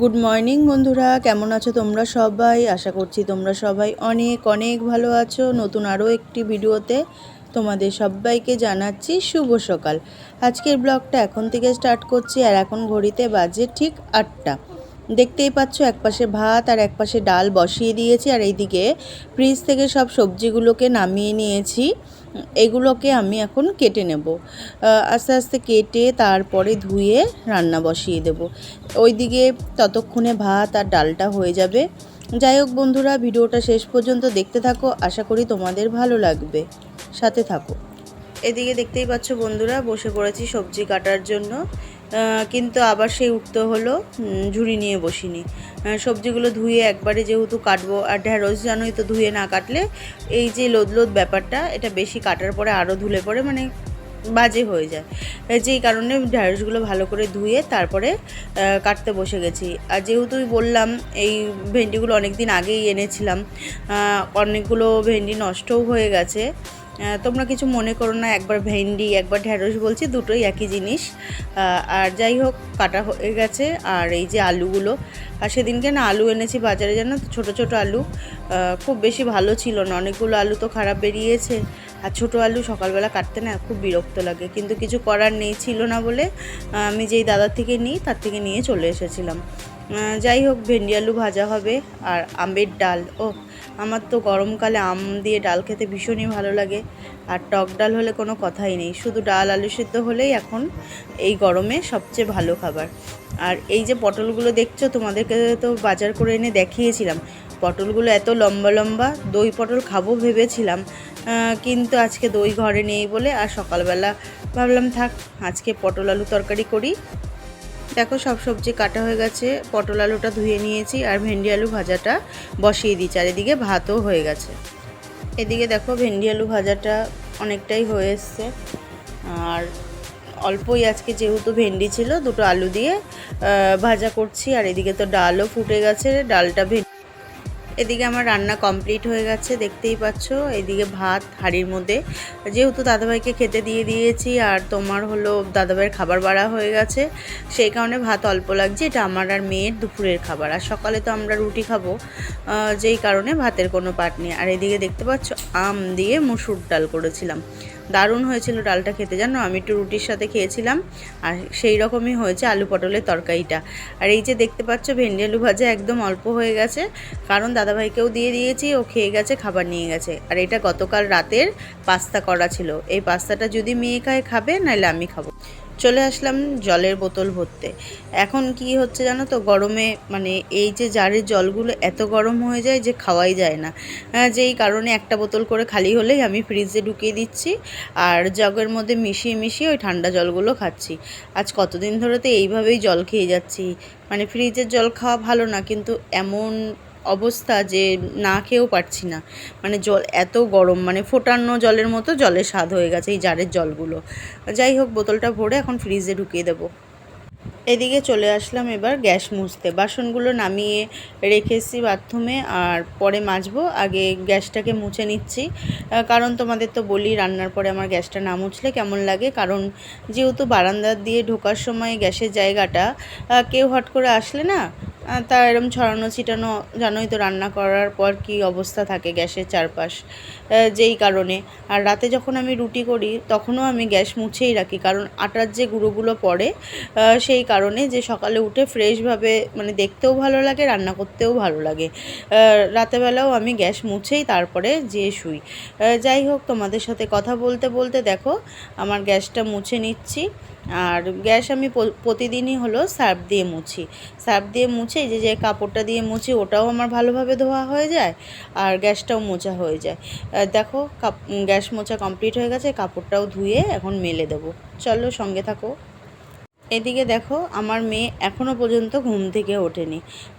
Good morning বন্ধুরা। কেমন আছো তোমরা সবাই? আশা করছি তোমরা সবাই অনেক অনেক ভালো আছো। নতুন আরও একটি ভিডিওতে তোমাদের সবাইকে জানাচ্ছি শুভ সকাল। আজকের ব্লগটা এখন থেকে স্টার্ট করছি, আর এখন ঘড়িতে বাজে ঠিক আটটা। দেখতেই পাচ্ছ, একপাশে ভাত আর একপাশে ডাল বসিয়ে দিয়েছি আর এইদিকে ফ্রিজ থেকে সব সবজিগুলোকে নামিয়ে নিয়েছি। এগুলোকে আমি এখন কেটে নেব। আস্তে আস্তে কেটে তারপরে ধুয়ে রান্না বসিয়ে দেব। ওইদিকে ততক্ষণে ভাত আর ডালটা হয়ে যাবে। যাই হোক বন্ধুরা, ভিডিওটা শেষ পর্যন্ত দেখতে থাকো। আশা করি তোমাদের ভালো লাগবে। সাথে থাকো। এদিকে দেখতেই পাচ্ছ বন্ধুরা, বসে পড়েছি সবজি কাটার জন্য। কিন্তু আবার সেই উঠতে হলো ঝুড়ি নিয়ে বসিনি। সবজিগুলো ধুয়ে একবারে যেহেতু কাটবো, আর ঢ্যাঁড়স জানোই তো ধুয়ে না কাটলে এই যে লোদ লোদ ব্যাপারটা, এটা বেশি কাটার পরে আরও ধুলে পরে মানে বাজে হয়ে যায়। যেই কারণে ঢ্যাঁড়সগুলো ভালো করে ধুয়ে তারপরে কাটতে বসে গেছি। আর যেহেতু বললাম, এই ভেন্ডিগুলো অনেক দিন আগেই এনেছিলাম অনেকগুলো ভেন্ডি নষ্টও হয়ে গেছে। তোমরা কিছু মনে করো না, একবার ভেন্ডি, একবার ঢ্যাঁড়স বলছি, দুটোই একই জিনিস। আর যাই হোক, কাটা হয়ে গেছে, আর এই যে আলুগুলো। আর সেদিনকে না আলু এনেছি বাজারে, জানো ছোটো ছোটো আলু। খুব বেশি ভালো ছিল না, অনেকগুলো আলু তো খারাপ বেরিয়েছে। আর ছোটো আলু সকালবেলা কাটতে না খুব বিরক্ত লাগে, কিন্তু কিছু করার নেই, ছিল না বলে আমি যেই দাদার থেকে নিই, তার থেকে নিয়ে চলে এসেছিলাম। যাই হোক ভেন্ডি আলু ভাজা হবে আর আমের ডাল। ও আমার তো গরমকালে আম দিয়ে ডাল খেতে ভীষণই ভালো লাগে। আর টক ডাল হলে কোনো কথাই নেই। শুধু ডাল আলু সিদ্ধ হলেই এখন এই গরমে সবচেয়ে ভালো খাবার। আর এই যে পটলগুলো দেখছ, তোমাদেরকে তো বাজার করে এনে দেখিয়েছিলাম। পটলগুলো এত লম্বা লম্বা, দই পটল খাব ভেবেছিলাম কিন্তু আজকে দই ঘরে নেই বলে আর সকালবেলা ভাবলাম, থাক, আজকে পটল আলু তরকারি করি। দেখো সব সবজি কাটা হয়ে গেছে, পটল আলুটা ধুয়ে নিয়েছি আর ভেন্ডি আলু ভাজাটা বসিয়ে দিই চারিদিকে ভাতও হয়ে গেছে। এদিকে দেখো ভেন্ডি আলু ভাজাটা অনেকটাই হয়ে এসছে। আর অল্পই আজকে যেহেতু ভেন্ডি ছিল, দুটো আলু দিয়ে ভাজা করছি, আর এদিকে তো ডালও ফুটে গেছে, ডালটা এদিকে আমার রান্না কমপ্লিট হয়ে গেছে, দেখতেই পাচ্ছ। এদিকে ভাত, হাঁড়ির মধ্যে। যেহেতু দাদাভাইকে খেতে দিয়ে দিয়েছি, আর তোমার হলো দাদাভাইয়ের খাবার বাড়া হয়ে গেছে, সেই কারণে ভাত অল্প লাগছে। এটা আমার আর মেয়ের দুপুরের খাবার, আর সকালে তো আমরা রুটি খাব যেই কারণে ভাতের কোনো পাট নেই। আর এদিকে দেখতে পাচ্ছ, আম দিয়ে মুসুর ডাল করেছিলাম। দারুণ হয়েছিল ডালটা খেতে, জানো? আমি একটু রুটির সাথে খেয়েছিলাম, আর সেই রকমই হয়েছে আলু পটলের তরকারিটা। আর এই যে দেখতে পাচ্ছ, ভেন্ডি আলু ভাজা একদম অল্প হয়ে গেছে। কারণ দাদাভাইকেও দিয়ে দিয়েছি, ও খেয়ে গেছে, খাবার নিয়ে গেছে। আর এটা গতকাল রাতের পাস্তা করা ছিল। এই পাস্তাটা যদি মেয়ে খায়, খাবে, নাহলে আমি খাব। চলে আসলাম জলের বোতল ভরতে। এখন কি হচ্ছে জানো তো গরমে মানে এই যে জারের জলগুলো এত গরম হয়ে যায় যে খাওয়াই যায় না। আহ, যেই কারণে একটা বোতল করে খালি হলেই আমি ফ্রিজে ঢুকিয়ে দিচ্ছি আর জগের মধ্যে মিশিয়ে মিশিয়ে ওই ঠান্ডা জলগুলো খাচ্ছি। আজ কতদিন ধরে তো এইভাবেই জল খেয়ে যাচ্ছি। মানে ফ্রিজের জল খাওয়া ভালো না কিন্তু এমন অবস্থা যে না খেয়েও পারছি না। মানে জল এত গরম মানে ফোটানো জলের মতো জলে স্বাদ হয়ে গেছে এই জারের জলগুলো। যাই হোক, বোতলটা ভরে এখন ফ্রিজে ঢুকিয়ে দেবো। এদিকে চলে আসলাম এবার গ্যাস মুছতে। বাসনগুলো নামিয়ে রেখেছি বাথরুমে আর পরে মাজবো। আগে গ্যাসটাকে মুছে নিচ্ছি। কারণ তোমাদের তো বলি, রান্নার পরে আমার গ্যাসটা না মুছলে কেমন লাগে? কারণ যেহেতু বারান্দার দিয়ে ঢোকার সময় গ্যাসের জায়গাটা কেউ হট করে আসলে না তা এরম ছড়ানো ছিটানো, জানোই তো রান্না করার পর কি অবস্থা থাকে গ্যাসের চারপাশ যেই কারণে। আর রাতে যখন আমি রুটি করি, তখনও আমি গ্যাস মুছেই রাখি, কারণ আটার যে গুঁড়োগুলো পড়ে সেই কারণে যে সকালে উঠে ফ্রেশভাবে মানে দেখতেও ভালো লাগে, রান্না করতেও ভালো লাগে। রাতেবেলাও আমি গ্যাস মুছেই তারপরে যেয়ে শুই। যাই হোক, তোমাদের সাথে কথা বলতে বলতে দেখো, আমার গ্যাসটা মুছে নিচ্ছি। আর গ্যাস আমি প্রতিদিনই হলো সার্ফ দিয়ে মুছি। সার্ফ দিয়ে মুছে এই যে যে কাপড়টা দিয়ে মুছি ওটাও আমার ভালোভাবে ধোয়া হয়ে যায় আর গ্যাসটাও মোছা হয়ে যায়। দেখো, কাপ, গ্যাস মোচা কমপ্লিট হয়ে গেছে, কাপড়টাও ধুয়ে এখন মেলে দেবো। চলো সঙ্গে থাকো। এদিকে দেখো, আমার মেয়ে এখনও পর্যন্ত ঘুম থেকে ওঠেনি।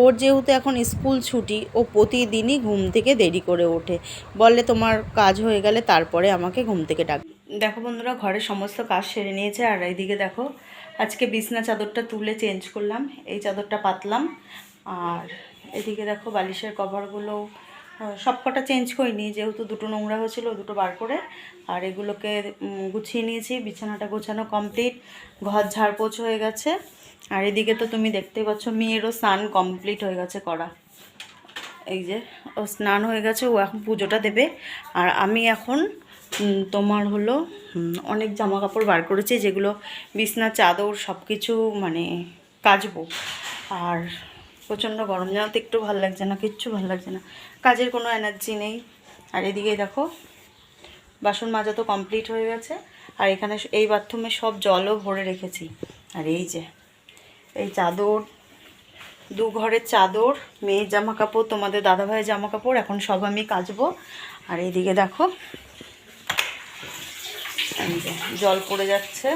ওর যেহেতু এখন স্কুল ছুটি, ও প্রতিদিনই ঘুম থেকে দেরি করে ওঠে। বলে তোমার কাজ হয়ে গেলে তারপরে আমাকে ঘুম থেকে ডাক। দেখো বন্ধুরা, ঘরের সমস্ত কাজ সেরে নিয়েছে আর এইদিকে দেখো আজকে বিছনা চাদরটা তুলে চেঞ্জ করলাম, এই চাদরটা পাতলাম। আর এদিকে দেখো বালিশের কভারগুলো সব কটা চেঞ্জ করিনি, যেহেতু দুটো নোংরা হয়েছিল, দুটো বার করে। আর এগুলোকে গুছিয়ে নিয়েছি, বিছানাটা গোছানো কমপ্লিট ঘর ঝাড়পোছ হয়ে গেছে। আর এদিকে তো তুমি দেখতেই পাচ্ছ, মেয়েরও স্নান কমপ্লিট হয়ে গেছে করা। এই যে, ও স্নান হয়ে গেছে, ও এখন পুজোটা দেবে। আর আমি এখন তোমার হলো অনেক জামা কাপড় বার করেছি যেগুলো বিছনা, চাদর সব কিছু মানে কাচবো। আর প্রচণ্ড গরম, জানো তো একটু ভালো লাগছে না, কিচ্ছু ভালো লাগছে না। কাজের কোনো এনার্জি নেই। আর এদিকে দেখো, বাসন মাজা তো কমপ্লিট হয়ে গেছে। আর এখানে এই বাথরুমে সব জলও ভরে রেখেছি। আর এই যে, এই চাদর, দু ঘরের চাদর, মেয়ের জামা কাপড় তোমাদের দাদাভাইয়ের জামা কাপড় এখন সব আমি কাচবো। আর এইদিকে দেখো জল পড়ে যাচ্ছে।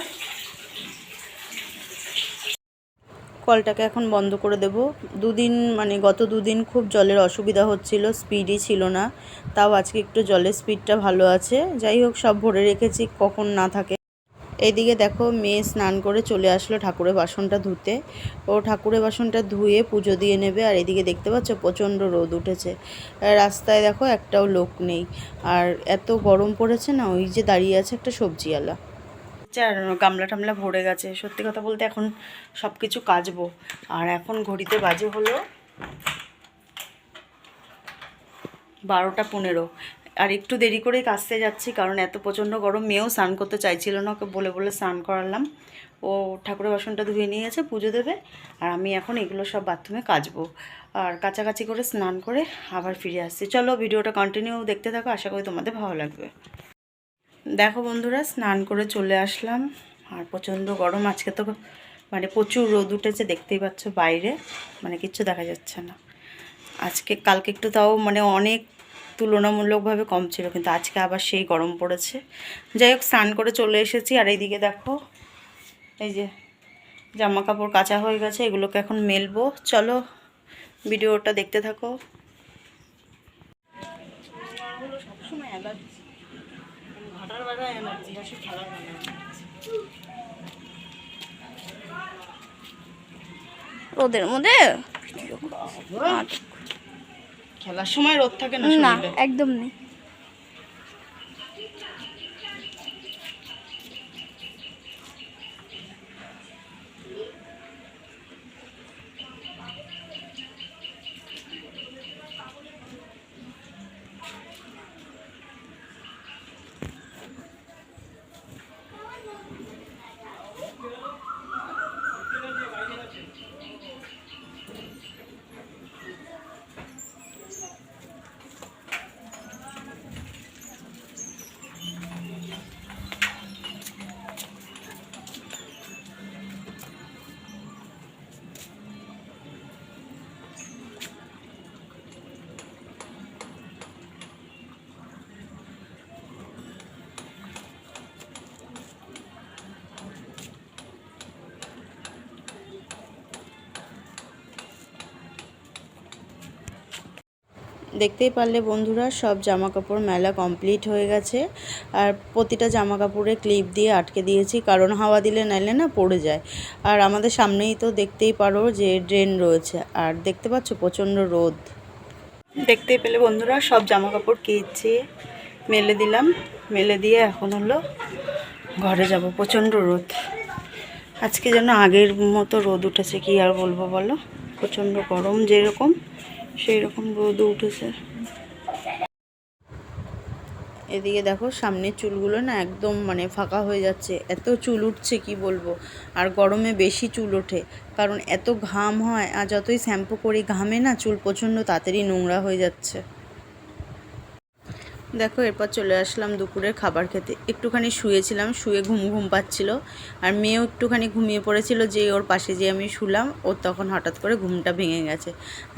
কলটাকে এখন বন্ধ করে দেব। দুদিন মানে গত দুদিন খুব জলের অসুবিধা হচ্ছিল, স্পিডই ছিল না। তাও আজকে একটু জলের স্পিডটা ভালো আছে। যাই হোক, সব ভরে রেখেছি, কখন না থাকে। এইদিকে দেখো মেয়ে স্নান করে চলে আসলো ঠাকুরের বাসনটা ধুতে। ও ঠাকুরের বাসনটা ধুয়ে পুজো দিয়ে নেবে আর এদিকে দেখতে পাচ্ছ প্রচণ্ড রোদ উঠেছে। রাস্তায় দেখো একটাও লোক নেই। আর এত গরম পড়েছে না, ওই যে দাঁড়িয়ে আছে একটা সবজিওয়ালা। আর গামলা টামলা ভরে গেছে। সত্যি কথা বলতে এখন সব কিছু কাচবো। আর এখন ঘড়িতে বাজে হলো বারোটা পনেরো। আর একটু দেরি করেই কাচতে যাচ্ছি, কারণ এত প্রচণ্ড গরম। মেয়েও স্নান করতে চাইছিল না, ওকে বলে বলে স্নান করালাম। ও ঠাকুরের বাসনটা ধুয়ে নিয়ে গেছে পুজো দেবে। আর আমি এখন এগুলো সব বাথরুমে কাচবো। আর কাছাকাছি করে স্নান করে আবার ফিরে আসছি। চলো ভিডিওটা কন্টিনিউ দেখতে থাকো, আশা করি তোমাদের ভালো লাগবে। দেখো বন্ধুরা, স্নান করে চলে আসলাম। আর প্রচণ্ড গরম, আজকে তো মানে প্রচুর রোদ উঠেছে, দেখতেই পাচ্ছ বাইরে। মানে কিচ্ছু দেখা যাচ্ছে না। আজকে, কালকে একটু তাও মানে অনেক তুলনামূলকভাবে কম ছিল কিন্তু আজকে আবার সেই গরম পড়েছে। যাই হোক স্নান করে চলে এসেছি আর এইদিকে দেখো এই যে জামা কাপড় কাচা হয়ে গেছে এগুলোকে এখন মেলবো। চলো ভিডিওটা দেখতে থাকো। সবসময় অ্যালার্জি ঘাটার বেড়া এনার্জি আসে খেলার বেলা রোদের মধ্যে খেলার সময় রোদ থাকে না না একদম নেই। দেখতেই পারলে বন্ধুরা, সব জামা কাপড় মেলা কমপ্লিট হয়ে গেছে। আর প্রতিটা জামা কাপড়ে ক্লিপ দিয়ে আটকে দিয়েছি, কারণ হাওয়া দিলে নাইলে না পড়ে যায়। আর আমাদের সামনেই তো দেখতেই পারো যে ড্রেন রয়েছে, আর দেখতে পাচ্ছ প্রচণ্ড রোদ। দেখতেই পেলে বন্ধুরা, সব জামা কাপড় কেচে মেলে দিলাম। মেলে দিয়ে এখন হলো ঘরে যাব, প্রচণ্ড রোদ। আজকে যেন আগের মতো রোদ উঠেছে, কি আর বলব বলো? প্রচণ্ড গরম যেরকম। সেই রকম রোদও উঠেছে। এদিকে দেখো, সামনের চুলগুলো না একদম মানে ফাঁকা হয়ে যাচ্ছে। এত চুল উঠছে, কি বলব? আর গরমে বেশি চুল ওঠে। কারণ এত ঘাম হয়, আর যতই শ্যাম্পু করি, ঘামে না চুল প্রচণ্ড তাড়াতাড়ি নোংরা হয়ে যাচ্ছে। দেখো, এরপর চলে আসলাম দুপুরের খাবার খেতে। একটুখানি শুয়েছিলাম, শুয়ে ঘুম ঘুম পাচ্ছিল। আর মেয়েও একটুখানি ঘুমিয়ে পড়েছিল যে ওর পাশে যে আমি শুলাম। ওর তখন হঠাৎ করে ঘুমটা ভেঙে গেছে।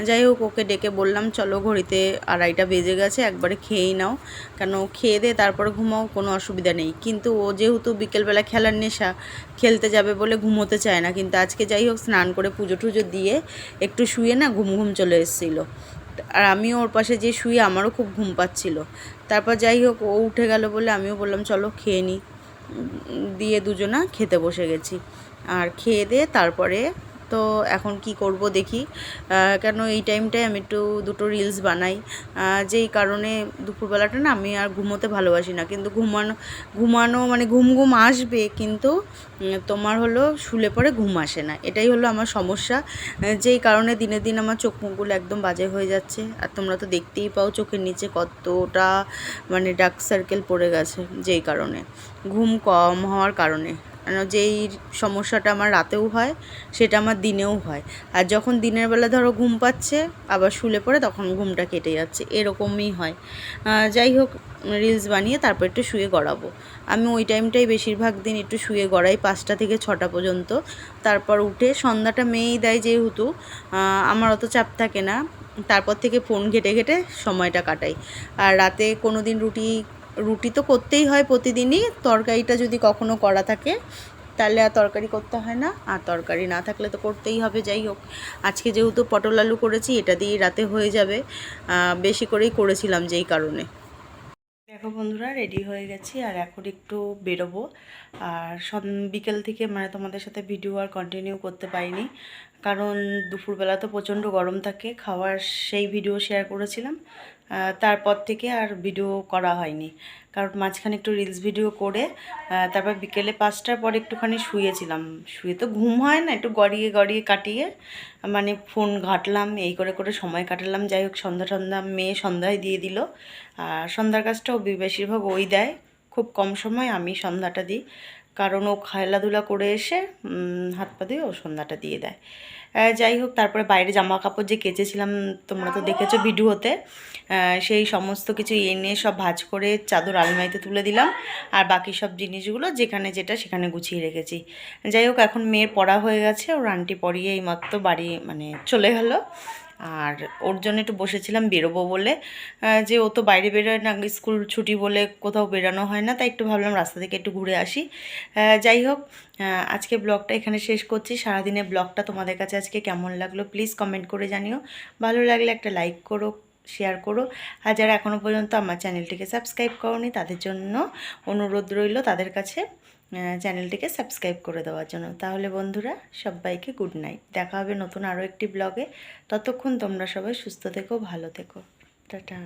যাই হোক, ওকে ডেকে বললাম, চলো ঘড়িতে আড়াইটা বেজে গেছে, একবারে খেয়েই নাও। কেন খেয়ে দে তারপরে ঘুমাও, কোনো অসুবিধা নেই। কিন্তু ও যেহেতু বিকেলবেলা খেলার নেশা, খেলতে যাবে বলে ঘুমোতে চায় না। কিন্তু আজকে যাই হোক, স্নান করে পুজো টুজো দিয়ে একটু শুয়ে না ঘুম ঘুম চলে এসেছিল। আর আমিও ওর পাশে যে শুয়ে আমারও খুব ঘুম পাচ্ছিল। তারপর যাই হোক, ও উঠে গেল বলে আমিও বললাম, চলো খেয়ে নিই দিয়ে দুজনা খেতে বসে গেছি। আর খেয়ে দিয়ে তারপরে তো এখন কি করব দেখি। কেন এই টাইমটায় আমি একটু দুটো রিলস বানাই। যেই কারণে দুপুরবেলাটা না আমি আর ঘুমোতে ভালোবাসি না। কিন্তু ঘুমানো ঘুমানো মানে ঘুম ঘুম আসবে, কিন্তু তোমার হলো শুলে পরে ঘুম আসে না। এটাই হলো আমার সমস্যা। যেই কারণে দিনে দিন আমার চোখ মুখগুলো একদম বাজে হয়ে যাচ্ছে। আর তোমরা তো দেখতেই পাও চোখের নিচে কতটা মানে ডার্ক সার্কেল পড়ে গেছে যেই কারণে। ঘুম কম হওয়ার কারণে। যেই সমস্যাটা আমার রাতেও হয়, সেটা আমার দিনেও হয়। আর যখন দিনের বেলা ধরো ঘুম পাচ্ছে, আবার শুলে পড়ে, তখন ঘুমটা কেটে যাচ্ছে। এরকমই হয়। যাই হোক রিলস বানিয়ে তারপর একটু শুয়ে গড়াবো। আমি ওই টাইমটাই বেশিরভাগ দিন একটু শুয়ে গড়াই, পাঁচটা থেকে ছটা পর্যন্ত। তারপর উঠে সন্ধ্যাটা মেয়েই দেয় যেহেতু আমার অত চাপ থাকে না। তারপর থেকে ফোন ঘেটে ঘেটে সময়টা কাটাই। আর রাতে কোনো দিন রুটি রুটি তো করতেই হয় প্রতিদিনই, তরকারিটা যদি কখনো করা থাকে, তাহলে আর তরকারি করতে হয় না, আর তরকারি না থাকলে তো করতেই হবে, যাই হোক। আজকে যেহেতু পটল আলু করেছি, এটা দিয়েই রাতে হয়ে যাবে। বেশি করেই করেছিলাম যেই কারণে। দেখো বন্ধুরা, রেডি হয়ে গেছি, আর এখন একটু বেরোবো। আর সন, বিকেল থেকে মানে তোমাদের সাথে ভিডিও আর কন্টিনিউ করতে পারিনি। কারণ দুপুরবেলা তো প্রচণ্ড গরম থাকে, খাওয়ার সেই ভিডিও শেয়ার করেছিলাম। তারপর থেকে আর ভিডিও করা হয়নি। কারণ মাঝখানে একটু রিলস ভিডিও করে তারপর বিকেলে পাঁচটার পর একটুখানি শুয়েছিলাম। শুয়ে তো ঘুম হয় না, একটু গড়িয়ে গড়িয়ে কাটিয়ে মানে ফোন ঘাটলাম, এই করে করে সময় কাটালাম। যাই হোক, সন্ধ্যা সন্ধ্যা মেয়ে সন্ধ্যায় দিয়ে দিল। আর সন্ধ্যার কাজটাও বেশিরভাগ ওই দেয়। খুব কম সময় আমি সন্ধ্যাটা দিই। কারণ ও খেলাধুলা করে এসে হাত পা দিয়ে ও সন্ধ্যাটা দিয়ে দেয়। যাই হোক, তারপরে বাইরে জামা কাপড় যে কেচেছিলাম, তোমরা তো দেখেছ ভিডিওতে সেই সমস্ত কিছু এনে সব ভাজ করে চাদর আলমারিতে তুলে দিলাম, আর বাকি সব জিনিসগুলো যেখানে যেটা সেখানে গুছিয়ে রেখেছি। যাই হোক, এখন মেয়ের পড়া হয়ে গেছে, ওর আন্টি পড়িয়ে এইমাত্র বাড়ি মানে চলে গেল। আর ওর জন্য একটু বসেছিলাম বেরোবো বলে। যে ও তো বাইরে বেরোয় না, স্কুল ছুটি বলে কোথাও বেরানো হয় না, তাই একটু ভাবলাম রাস্তা থেকে একটু ঘুরে আসি। যাই হোক আজকে ব্লগটা এখানে শেষ করছি। সারাদিনের ব্লগটা তোমাদের কাছে আজকে কেমন লাগল প্লিজ কমেন্ট করে জানিও। ভালো লাগলে একটা লাইক করো শেয়ার করো। আর যারা এখনও পর্যন্ত আমার চ্যানেলটিকে সাবস্ক্রাইব করনি, তাদের জন্য অনুরোধ রইল তাদের কাছে। চ্যানেলটিকে সাবস্ক্রাইব করে দেওয়ার জন্য। তাহলে বন্ধুরা, সবাইকে গুড নাইট দেখা হবে নতুন আরও একটি ব্লগে ততক্ষণ তোমরা সবাই সুস্থ থেকো, ভালো থেকো। টাটা।